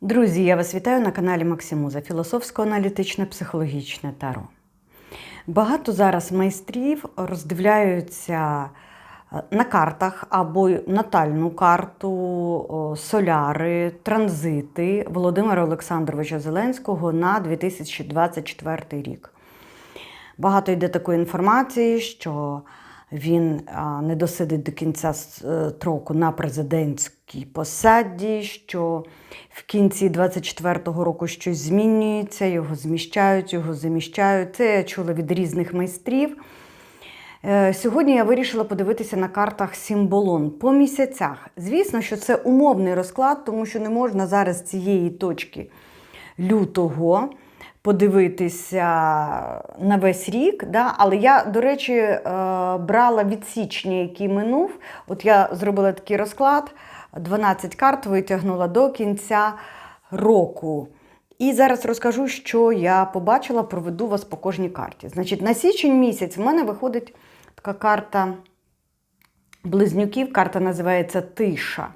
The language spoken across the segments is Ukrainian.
Друзі, я вас вітаю на каналі Максимуза Філософсько-аналітичне психологічне таро. Багато зараз майстрів роздивляються е, на картах або натальну карту, соляри, транзити Володимира Олександровича Зеленського на 2024 рік. Багато йде такої інформації, що він не досидить до кінця е, строку на президентській посаді, що в кінці 24-го року щось змінюється, його зміщають, його заміщають. Це я чула від різних майстрів. Е, Сьогодні я вирішила подивитися на картах Сімболон по місяцях. Звісно, що це умовний розклад, тому що не можна зараз цієї точки лютого подивитися на весь рік. Да? Але я, до речі, е, брала від січня, який минув. От я зробила такий розклад, 12 карт витягнула до кінця року. І зараз розкажу, що я побачила, проведу вас по кожній карті. Значить, на січень місяць в мене виходить така карта близнюків, карта називається Тиша.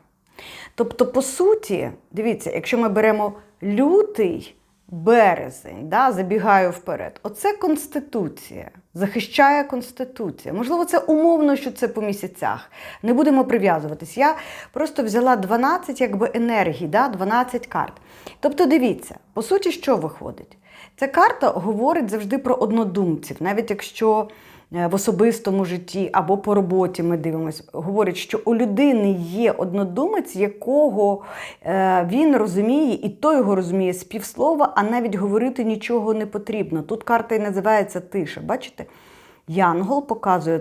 Тобто, по суті, дивіться, якщо ми беремо лютий, березень, да, забігаю вперед, оце Конституція, захищає Конституція. Можливо, це умовно, що це по місяцях. Не будемо прив'язуватись. Я просто взяла 12 якби, енергій, да, 12 карт. Тобто, дивіться, по суті, що виходить? Ця карта говорить завжди про однодумців, навіть якщо в особистому житті або по роботі ми дивимося, говорить, що у людини є однодумець, якого е, він розуміє, і той його розуміє з півслова, а навіть говорити нічого не потрібно. Тут карта і називається тиша. Бачите? Янгол показує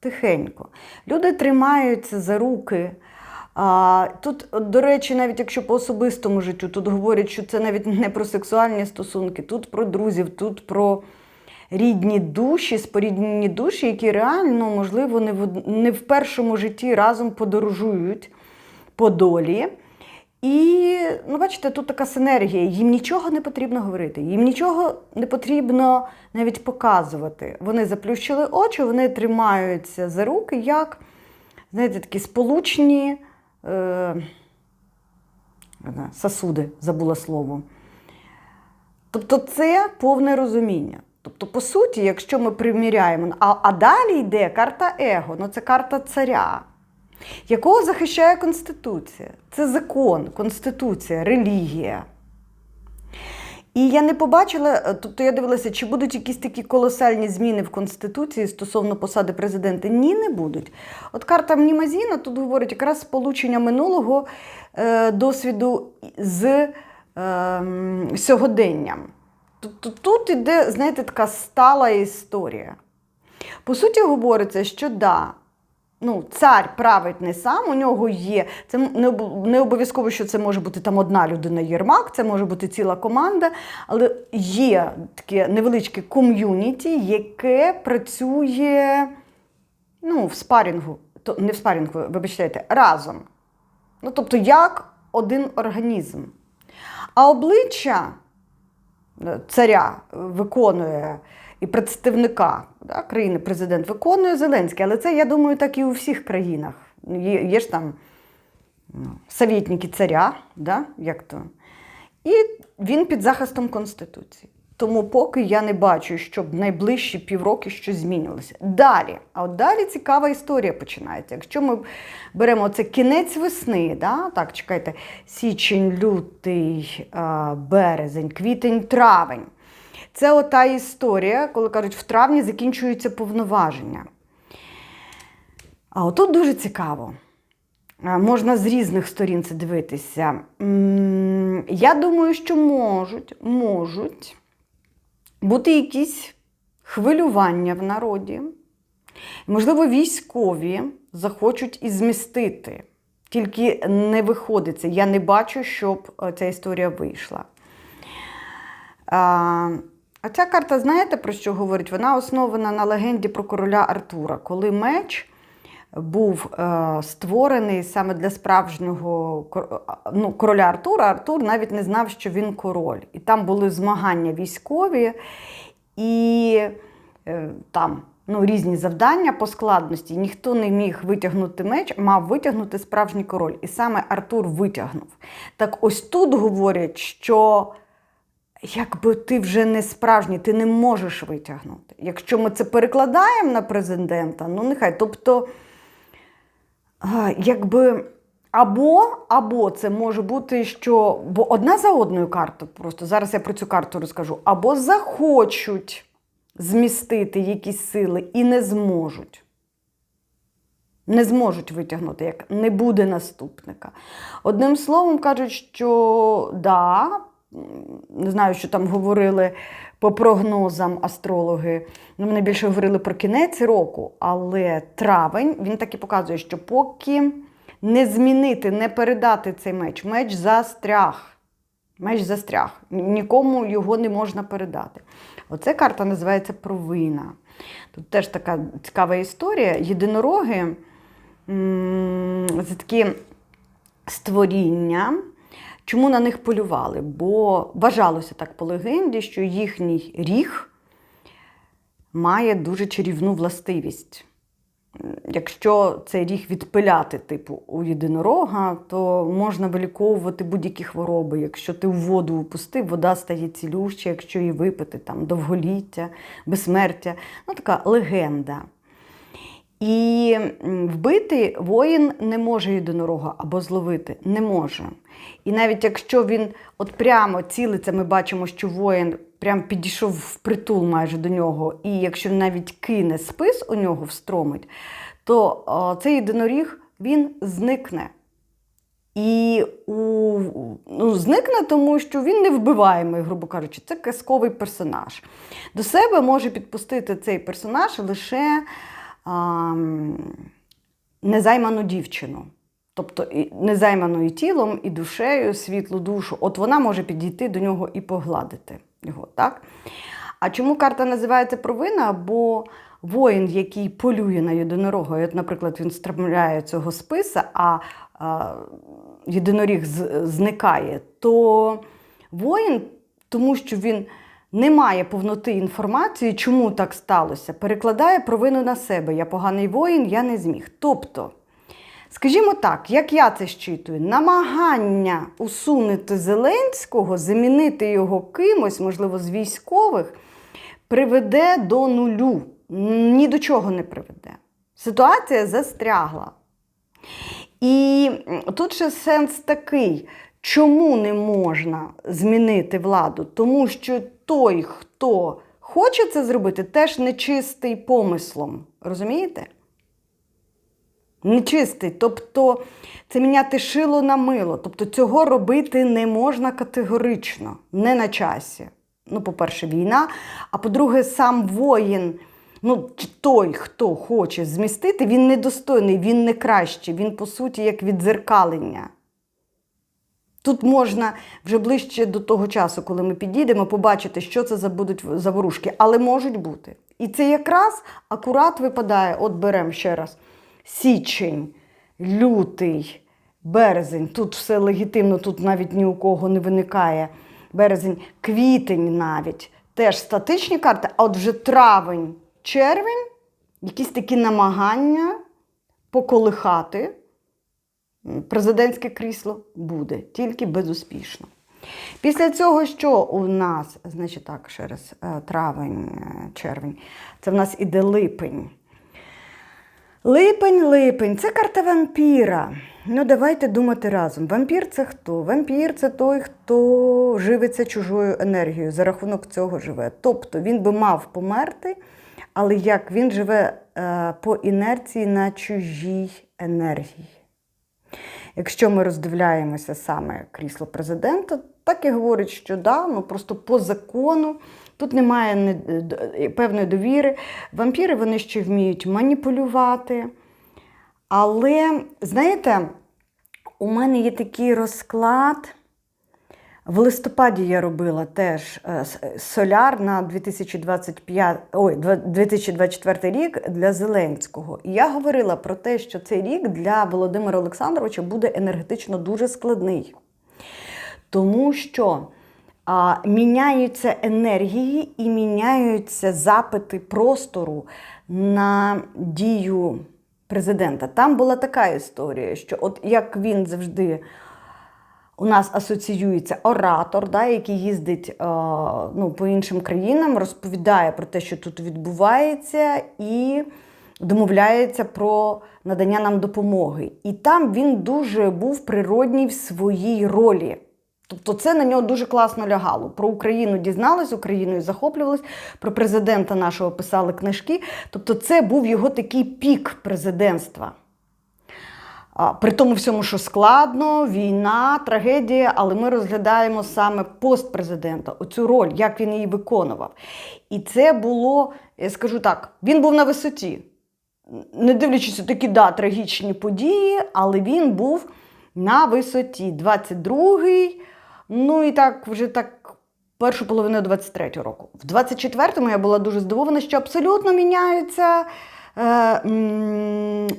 тихенько. Люди тримаються за руки. А, Тут, до речі, навіть якщо по особистому життю, тут говорять, що це навіть не про сексуальні стосунки, тут про друзів, тут про рідні душі, споріднені душі, які реально, можливо, не в, не в першому житті разом подорожують по долі. І, ну, бачите, тут така синергія. Їм нічого не потрібно говорити, їм нічого не потрібно навіть показувати. Вони заплющили очі, вони тримаються за руки, як, знаєте, такі сполучні е, сосуди, забула слово. Тобто це повне розуміння. Тобто, по суті, якщо ми приміряємо, а, а далі йде карта Его, ну це карта царя, якого захищає Конституція. Це закон, Конституція, релігія. І я не побачила, тобто я дивилася, чи будуть якісь такі колосальні зміни в Конституції стосовно посади президента. Ні, не будуть. От карта Мнімазіна тут говорить якраз сполучення минулого е, досвіду з е, сьогоденням. Тобто тут іде, знаєте, така стала історія. По суті, говориться, що да, ну, цар править не сам, у нього є. Це не обов'язково, що це може бути там одна людина Єрмак, це може бути ціла команда, але є таке невеличке ком'юніті, яке працює ну, в спарінгу, то не в спарінгу, вибачте, разом. Ну, тобто, як один організм. А обличчя царя виконує і представника да, країни президент виконує Зеленський. Але це, я думаю, так і у всіх країнах. Є, є ж там ну, совєтники царя, да, як то. І він під захистом Конституції. Тому поки я не бачу, щоб найближчі півроки щось змінилося. Далі, а от далі цікава історія починається. Якщо ми беремо це кінець весни, да? так, чекайте, січень, лютий, березень, квітень, травень. Це ота історія, коли кажуть, в травні закінчуються повноваження. А отут дуже цікаво. Можна з різних сторін це дивитися. Я думаю, що можуть, можуть бути якісь хвилювання в народі. Можливо, військові захочуть і змістити. Тільки не виходиться. Я не бачу, щоб ця історія вийшла. А ця карта, знаєте, про що говорить? Вона основана на легенді про короля Артура, коли меч був е, створений саме для справжнього ну, короля Артура. Артур навіть не знав, що він король. І там були змагання військові, і е, там ну, різні завдання по складності. Ніхто не міг витягнути меч, мав витягнути справжній король. І саме Артур витягнув. Так ось тут говорять, що якби ти вже не справжній, ти не можеш витягнути. Якщо ми це перекладаємо на президента, ну нехай. Тобто, якби. Або, або це може бути, що бо одна за одною карта, просто зараз я про цю карту розкажу, або захочуть змістити якісь сили і не зможуть. Не зможуть витягнути, як не буде наступника. Одним словом, кажуть, що да, не знаю, що там говорили по прогнозам астрологи. Ну, вони більше говорили про кінець року, але травень він так і показує, що поки не змінити, не передати цей меч, меч застряг. Меч застряг. Нікому його не можна передати. Оця карта називається провина. Тут теж така цікава історія. Єдинороги це такі створіння. Чому на них полювали? Бо вважалося так по легенді, що їхній ріг має дуже чарівну властивість. Якщо цей ріг відпиляти, типу, у єдинорога, то можна виліковувати будь-які хвороби. Якщо ти в воду упустив, вода стає цілюща, якщо її випити, там довголіття, безсмертя. Ну, така легенда. І вбити воїн не може єдинорога або зловити не може. І навіть якщо він от прямо цілиться, ми бачимо, що воїн прям підійшов в притул майже до нього, і якщо навіть кине спис у нього встромить, то цей єдиноріг він зникне. І у, ну, зникне, тому що він не вбиваємий, грубо кажучи, це казковий персонаж. До себе може підпустити цей персонаж лише а, незайману дівчину. Тобто і тілом, і душею, світлу душу. От вона може підійти до нього і погладити його. так? А чому карта називається провина? Бо воїн, який полює на єдинорога, от, наприклад, він стромляє цього списа, а, а єдиноріг зникає, то воїн, тому що він не має повноти інформації, чому так сталося, перекладає провину на себе. Я поганий воїн, я не зміг. Тобто, скажімо так, як я це щитую, намагання усунути Зеленського, замінити його кимось, можливо, з військових, приведе до нулю. Ні до чого не приведе. Ситуація застрягла. І тут ще сенс такий, чому не можна змінити владу? Тому що той, хто хоче це зробити, теж нечистий помислом. Розумієте? Нечистий. Тобто це міняти шило на мило. Тобто цього робити не можна категорично, не на часі. Ну, по-перше, війна. А по-друге, сам воїн, ну, той, хто хоче змістити, він недостойний, він не кращий, він, по суті, як відзеркалення. Тут можна вже ближче до того часу, коли ми підійдемо, побачити, що це за будуть заворушки, але можуть бути. І це якраз акурат випадає, от беремо ще раз: січень, лютий, березень. Тут все легітимно, тут навіть ні у кого не виникає. Березень, квітень навіть. Теж статичні карти, а от вже травень, червень, якісь такі намагання поколихати президентське крісло буде, тільки безуспішно. Після цього, що у нас, значить так, ще раз, е, це в нас іде липень. Липень, липень, це карта вампіра. Ну, давайте думати разом. Вампір це хто? Вампір це той, хто живиться чужою енергією, за рахунок цього живе. Тобто він би мав померти, але як він живе е, по інерції на чужій енергії. Якщо ми роздивляємося саме крісло президента, так і говорить, що да, ну просто по закону тут немає певної довіри. Вампіри вони ще вміють маніпулювати. Але, знаєте, у мене є такий розклад. В листопаді я робила теж е, соляр на 2025, ой, 2024 рік для Зеленського. І я говорила про те, що цей рік для Володимира Олександровича буде енергетично дуже складний. Тому що а, міняються енергії і міняються запити простору на дію президента. Там була така історія, що от як він завжди. У нас асоціюється оратор, да, який їздить е, ну, по іншим країнам, розповідає про те, що тут відбувається, і домовляється про надання нам допомоги. І там він дуже був природній в своїй ролі. Тобто це на нього дуже класно лягало. Про Україну дізнались, Україною захоплювались, про президента нашого писали книжки. Тобто, це був його такий пік президентства. При тому всьому, що складно, війна, трагедія, але ми розглядаємо саме пост президента, оцю роль, як він її виконував. І це було, я скажу так, він був на висоті. Не дивлячись такі да, трагічні події, але він був на висоті. 22-й, ну і так, вже так. Першу половину 23-го року. В 24-му я була дуже здивована, що абсолютно міняються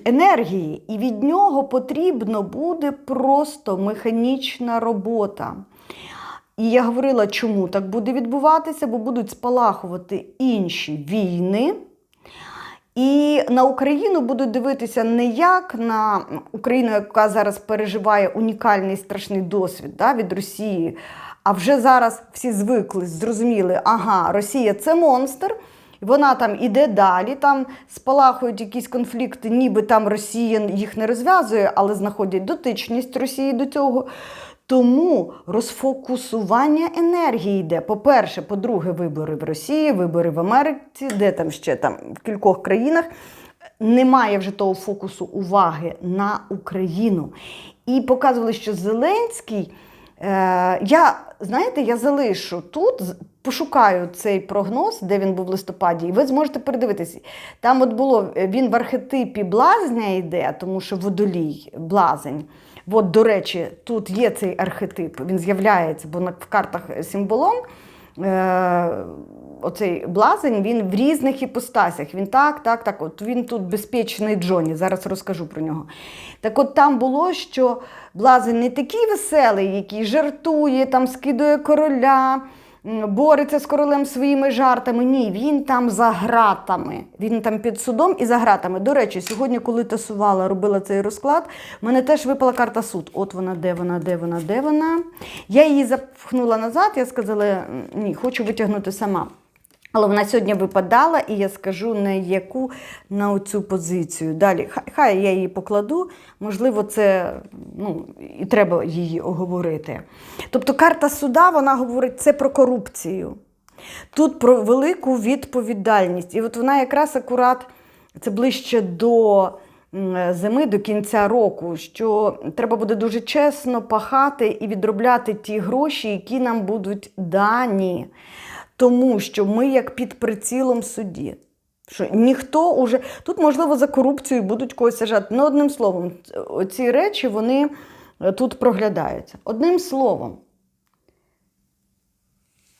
енергії, і від нього потрібно буде просто механічна робота. І я говорила, чому так буде відбуватися, бо будуть спалахувати інші війни. І на Україну будуть дивитися не як на Україну, яка зараз переживає унікальний страшний досвід да, від Росії. А вже зараз всі звикли, зрозуміли, ага, Росія це монстр, вона там іде далі, там спалахують якісь конфлікти, ніби там Росія їх не розв'язує, але знаходять дотичність Росії до цього. Тому розфокусування енергії йде. По-перше, по-друге, вибори в Росії, вибори в Америці, де там ще там в кількох країнах. Немає вже того фокусу уваги на Україну. І показували, що Зеленський. Е, я, знаєте, я залишу тут, пошукаю цей прогноз, де він був в листопаді, і ви зможете передивитися. Там от було він в архетипі блазня йде, тому що водолій, блазень. От, до речі, тут є цей архетип, він з'являється, бо в картах символом е, оцей блазень він в різних іпостасях. Він так, так, так. От він тут безпечний Джоні. Зараз розкажу про нього. Так от там було, що блазень не такий веселий, який жартує, там скидує короля бореться з королем своїми жартами. Ні, він там за гратами. Він там під судом і за гратами. До речі, сьогодні, коли тасувала, робила цей розклад, в мене теж випала карта суд. От вона, де вона, де вона, де вона. Я її запхнула назад, я сказала, ні, хочу витягнути сама. Але вона сьогодні випадала, і я скажу на яку на цю позицію. Далі, хай, я її покладу, можливо, це ну, і треба її оговорити. Тобто карта суда вона говорить це про корупцію. Тут про велику відповідальність. І от вона якраз акурат, це ближче до зими, до кінця року, що треба буде дуже чесно пахати і відробляти ті гроші, які нам будуть дані тому що ми як під прицілом судді. Що ніхто уже тут, можливо, за корупцію будуть когось сажати. Ну, одним словом, ці речі вони е, тут проглядаються. Одним словом,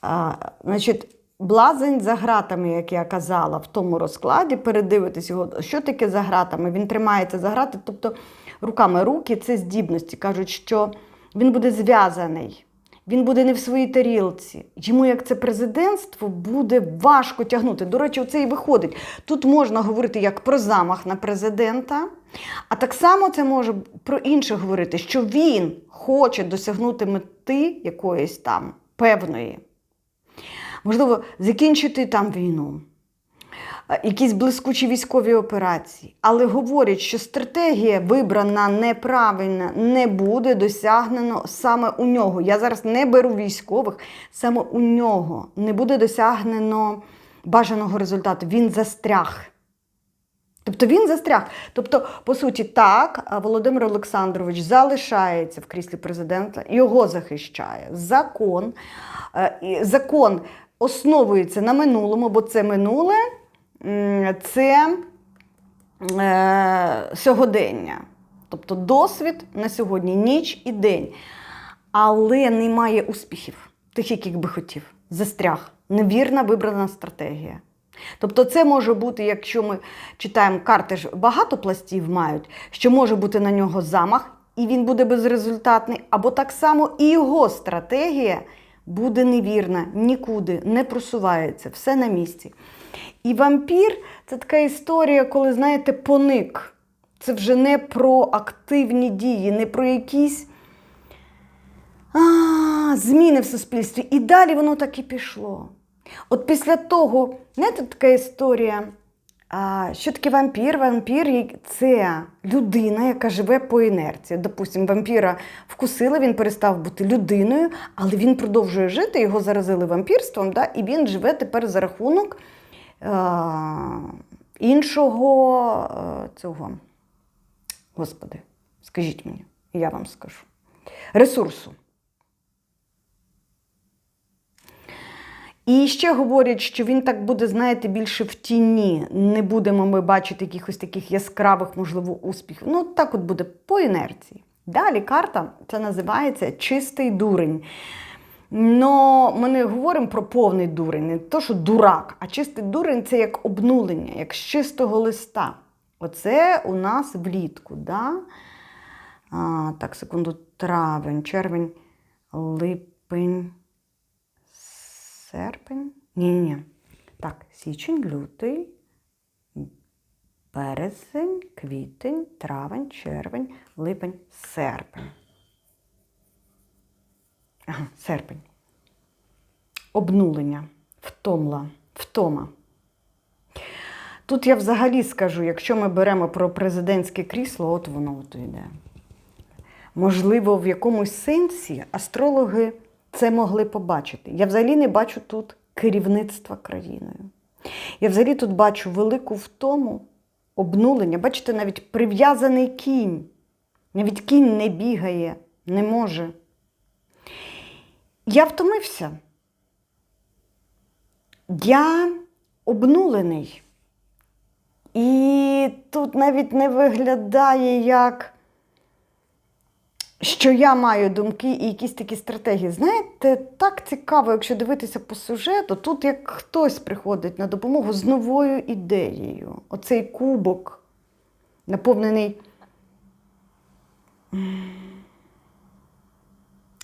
а, значить, блазень за гратами, як я казала, в тому розкладі, передивитись його, що таке за гратами. Він тримається за грати, тобто руками руки це здібності. Кажуть, що він буде зв'язаний. Він буде не в своїй тарілці. Йому, як це президентство, буде важко тягнути. До речі, оце і виходить. Тут можна говорити як про замах на президента, а так само це може про інше говорити, що він хоче досягнути мети якоїсь там певної. Можливо, закінчити там війну. Якісь блискучі військові операції. Але говорять, що стратегія вибрана неправильно, не буде досягнено саме у нього. Я зараз не беру військових, саме у нього не буде досягнено бажаного результату. Він застряг. Тобто він застряг. Тобто, по суті, так, Володимир Олександрович залишається в кріслі президента, його захищає закон. Е, закон основується на минулому, бо це минуле це е, сьогодення. Тобто досвід на сьогодні ніч і день. Але немає успіхів, тих, яких би хотів. Застряг. Невірна вибрана стратегія. Тобто, це може бути, якщо ми читаємо карти, ж багато пластів мають, що може бути на нього замах, і він буде безрезультатний, або так само і його стратегія буде невірна, нікуди не просувається, все на місці. І вампір це така історія, коли, знаєте, поник. Це вже не про активні дії, не про якісь а, зміни в суспільстві. І далі воно так і пішло. От після того, знаєте, така історія. А, що таке вампір? Вампір це людина, яка живе по інерції. Допустимо, вампіра вкусили, він перестав бути людиною, але він продовжує жити, його заразили вампірством, да, і він живе тепер за рахунок іншого цього. Господи, скажіть мені, я вам скажу. Ресурсу. І ще говорять, що він так буде, знаєте, більше в тіні. Не будемо ми бачити якихось таких яскравих, можливо, успіхів. Ну, так от буде по інерції. Далі карта це називається чистий дурень. Но ми не говоримо про повний дурень, не то, що дурак, а чистий дурень це як обнулення, як з чистого листа. Оце у нас влітку. Да? А, Так, секунду, травень, червень, липень серпень. Ні, ні. Так, січень, лютий, березень, квітень, травень, червень, липень, серпень. Серпень. Обнулення, втомла, втома. Тут я взагалі скажу, якщо ми беремо про президентське крісло, от воно от йде. Можливо, в якомусь сенсі астрологи це могли побачити. Я взагалі не бачу тут керівництва країною. Я взагалі тут бачу велику втому, обнулення. Бачите, навіть прив'язаний кінь. Навіть кінь не бігає, не може. Я втомився. Я обнулений. І тут навіть не виглядає як що я маю думки і якісь такі стратегії. Знаєте, так цікаво, якщо дивитися по сюжету, тут як хтось приходить на допомогу з новою ідеєю. Оцей кубок, наповнений.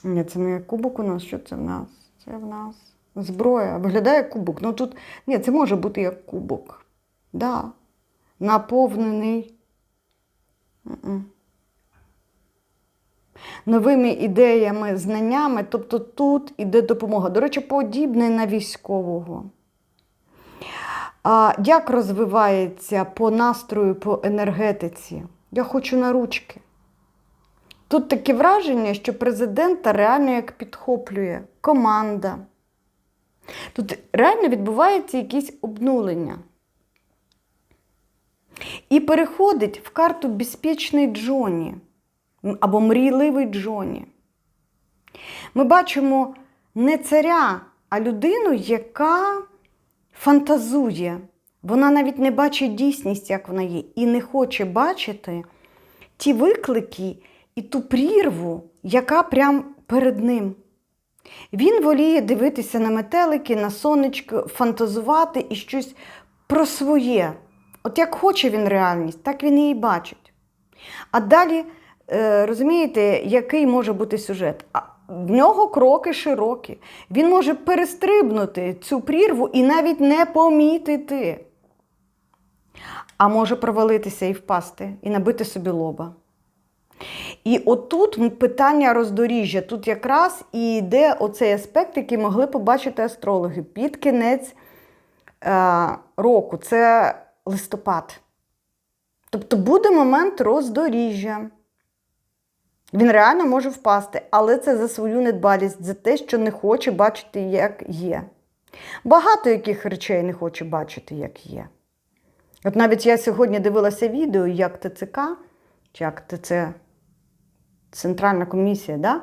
Ні, це не кубок у нас, що це в нас? Це в нас зброя. Виглядає кубок. Ну тут, ні, це може бути як кубок. Да. Наповнений. Новими ідеями, знаннями, тобто тут іде допомога. До речі, подібне на військового. А Як розвивається по настрою, по енергетиці? Я хочу на ручки. Тут таке враження, що президента реально як підхоплює команда. Тут реально відбувається якесь обнулення. І переходить в карту безпечний Джоні або мрійливий Джоні. Ми бачимо не царя, а людину, яка фантазує. Вона навіть не бачить дійсність, як вона є, і не хоче бачити ті виклики і ту прірву, яка прямо перед ним. Він воліє дивитися на метелики, на сонечко, фантазувати і щось про своє. От як хоче він реальність, так він її бачить. А далі Е, розумієте, який може бути сюжет? В нього кроки широкі. Він може перестрибнути цю прірву і навіть не помітити. А може провалитися і впасти, і набити собі лоба. І отут питання роздоріжжя. Тут якраз і йде оцей аспект, який могли побачити астрологи під кінець е, року. Це листопад. Тобто буде момент роздоріжжя. Він реально може впасти, але це за свою недбалість, за те, що не хоче бачити, як є. Багато яких речей не хоче бачити, як є. От навіть я сьогодні дивилася відео, як ТЦК, як ТЦ, Центральна комісія, да,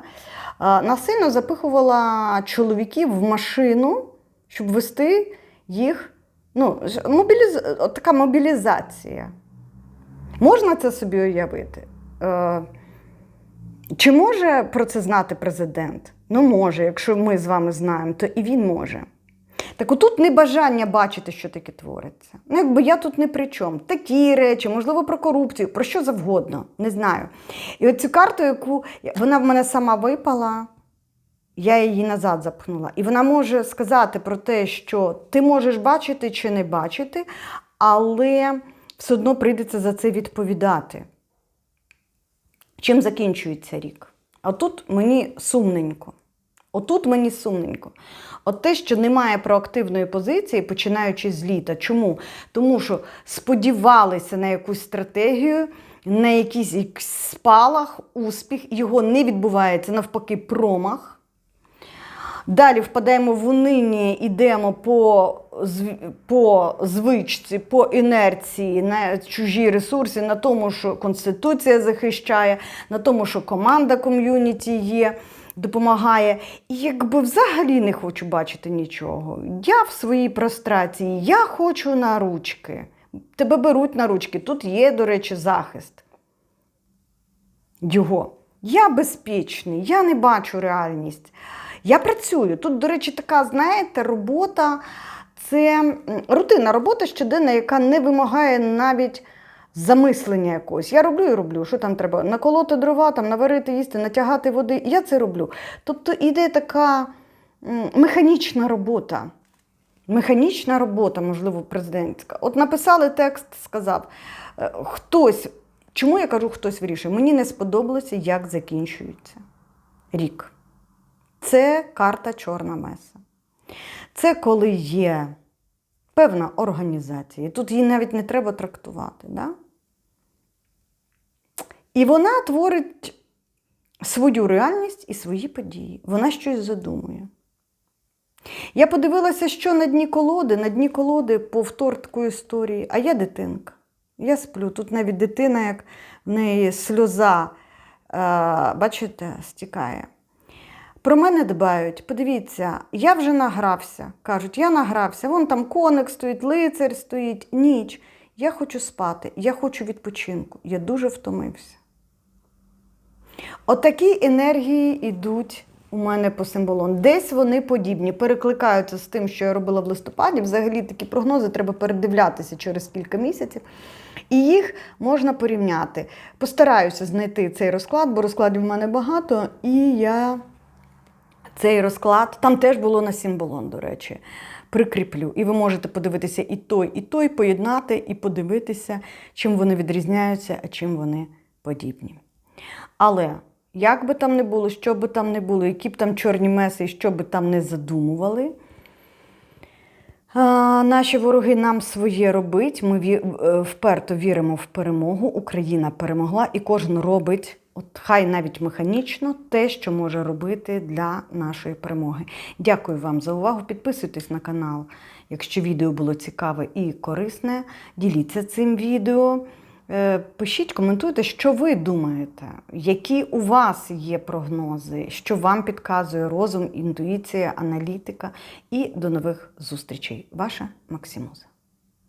насильно запихувала чоловіків в машину, щоб вести їх. Ну, мобіліз... Така мобілізація. Можна це собі уявити? Е, чи може про це знати президент? Ну, може, якщо ми з вами знаємо, то і він може. Так отут небажання бачити, що таке твориться. Ну, якби я тут не при чому. Такі речі, можливо, про корупцію, про що завгодно, не знаю. І оцю карту, яку вона в мене сама випала. я її назад запхнула. І вона може сказати про те, що ти можеш бачити чи не бачити, але все одно прийдеться за це відповідати. Чим закінчується рік? А тут мені сумненько. Отут мені сумненько. От те, що немає проактивної позиції, починаючи з літа. Чому? Тому що сподівалися на якусь стратегію, на якийсь спалах, успіх, його не відбувається, навпаки, промах. Далі впадаємо в униння, йдемо по, по звичці, по інерції, на чужі ресурси, на тому, що Конституція захищає, на тому, що команда ком'юніті є, допомагає. І якби взагалі не хочу бачити нічого. Я в своїй прострації, я хочу на ручки. Тебе беруть на ручки. Тут є, до речі, захист його. Я безпечний, я не бачу реальність. Я працюю. Тут, до речі, така, знаєте, робота це м, рутинна робота щоденна, яка не вимагає навіть замислення якогось. Я роблю і роблю. Що там треба? Наколоти дрова, там, наварити їсти, натягати води. Я це роблю. Тобто іде така механічна робота. Механічна робота, можливо, президентська. От написали текст, сказав е, хтось. Чому я кажу, хтось вирішує? Мені не сподобалося, як закінчується рік. Це карта чорна меса. Це коли є певна організація. Тут її навіть не треба трактувати. Да? І вона творить свою реальність і свої події. Вона щось задумує. Я подивилася, що на дні колоди, на дні колоди повтор такої історії, а я дитинка. Я сплю. Тут навіть дитина, як в неї сльоза, е, бачите, стікає. Про мене дбають. Подивіться, я вже награвся. Кажуть, я награвся. Вон там коник стоїть, лицар стоїть, ніч. Я хочу спати, я хочу відпочинку. Я дуже втомився. Отакі енергії йдуть у мене по символам. Десь вони подібні, перекликаються з тим, що я робила в листопаді. Взагалі такі прогнози треба передивлятися через кілька місяців. І їх можна порівняти. Постараюся знайти цей розклад, бо розкладів в мене багато, і я цей розклад, там теж було на символон, до речі, прикріплю. І ви можете подивитися і той, і той, поєднати, і подивитися, чим вони відрізняються, а чим вони подібні. Але як би там не було, що би там не було, які б там чорні меси, і що би там не задумували, Наші вороги нам своє робить. Ми е, вперто віримо в перемогу. Україна перемогла, і кожен робить, от хай навіть механічно, те, що може робити для нашої перемоги. Дякую вам за увагу. Підписуйтесь на канал, якщо відео було цікаве і корисне. Діліться цим відео. Е, Пишіть, коментуйте, що ви думаєте, які у вас є прогнози, що вам підказує розум, інтуїція, аналітика. І до нових зустрічей. Ваша Максимуза.